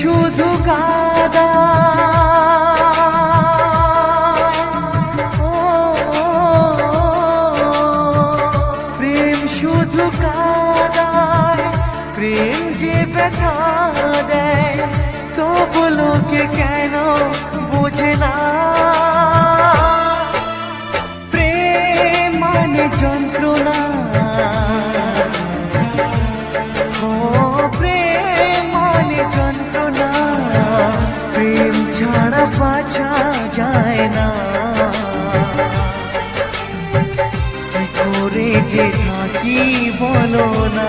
শুধু কাদা ও, প্রেম শুধু কাদায় প্রেম যে ব্যথা দেয় বাঁচা যায় না। কি করে যে থাকি বলো না।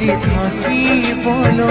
যে থাকি বলো।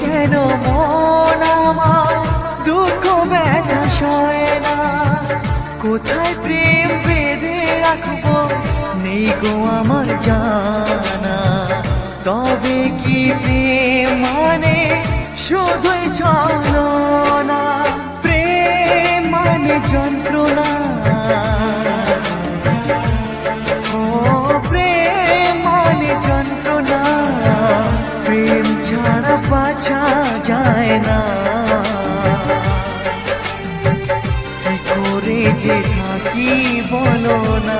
গো আমার জানা, তবে কি মানে চলো না প্রেম মানে যন্ত্রণা? ও প্রেম মানে প্রেম যায় না। কি করে যে থাকি বলো না।